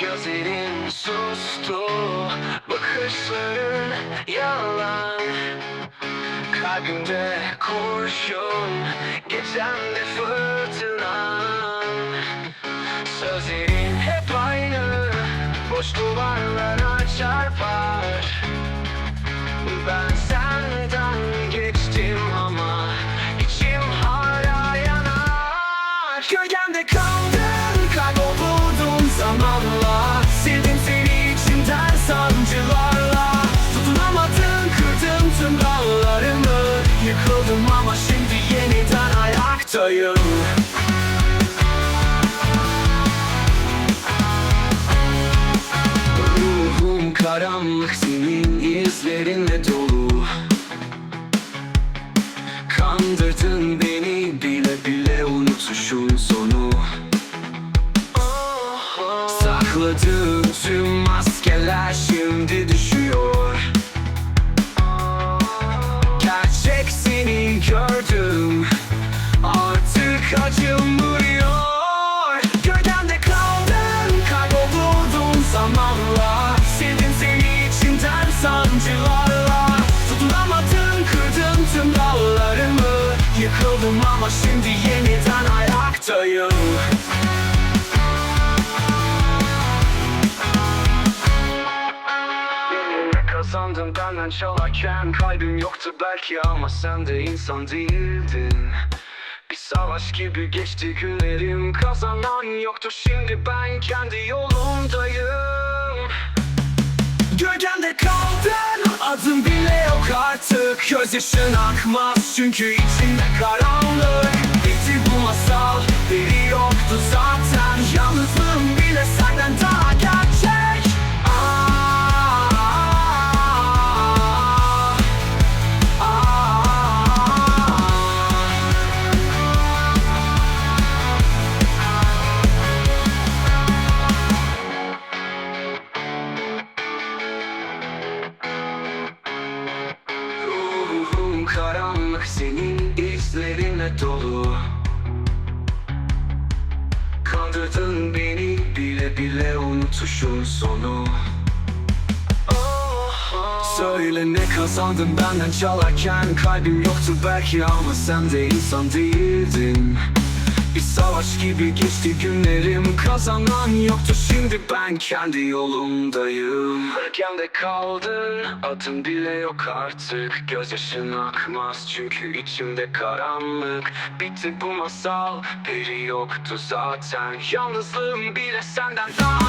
Gözlerin sustu Bakışların yalan. Kalbimde kurşun Gecemde fırtınan Sözlerin hep aynı Boş duvarlara çarpar. Ben senden geçtim ama içim hala yanar. Gölgemde kaldın ayaktayım Ruhum karanlık senin izlerinle dolu. Kandırdın beni bile bile unutuşun sonu. Sakladığım tüm maskeler şimdi düşüyor Yıkıldım ama şimdi yeniden ayaktayım. Kazandım benden çalarken Kalbim yoktu belki ama sen de insan değildin. Bir savaş gibi geçti günlerim Kazanan yoktu şimdi ben kendi yolumdayım. Gölgemde kaldın Adım artık Gözyaşın akmaz. Çünkü içimde karanlık. Bitti bu masal dolu. Kandırdın beni bile bile unutuşun sonu. Söyle ne kazandın benden çalarken? Kalbim yoktu belki ama sen de insan değildin bir savaş gibi geçti günlerim. Kazanan yoktu şimdi ben kendi yolumdayım. Erkende kaldın adım bile yok artık. Gözyaşın akmaz çünkü içimde karanlık. Bitti bu masal peri yoktu zaten. Yalnızlığım bile senden daha